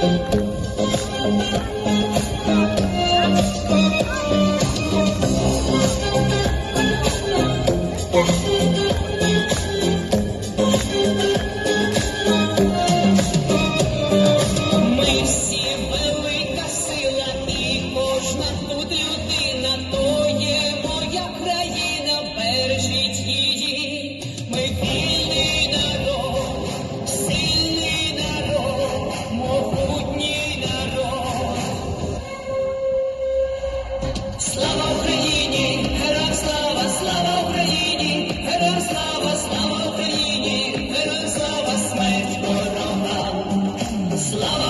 Thank you. Love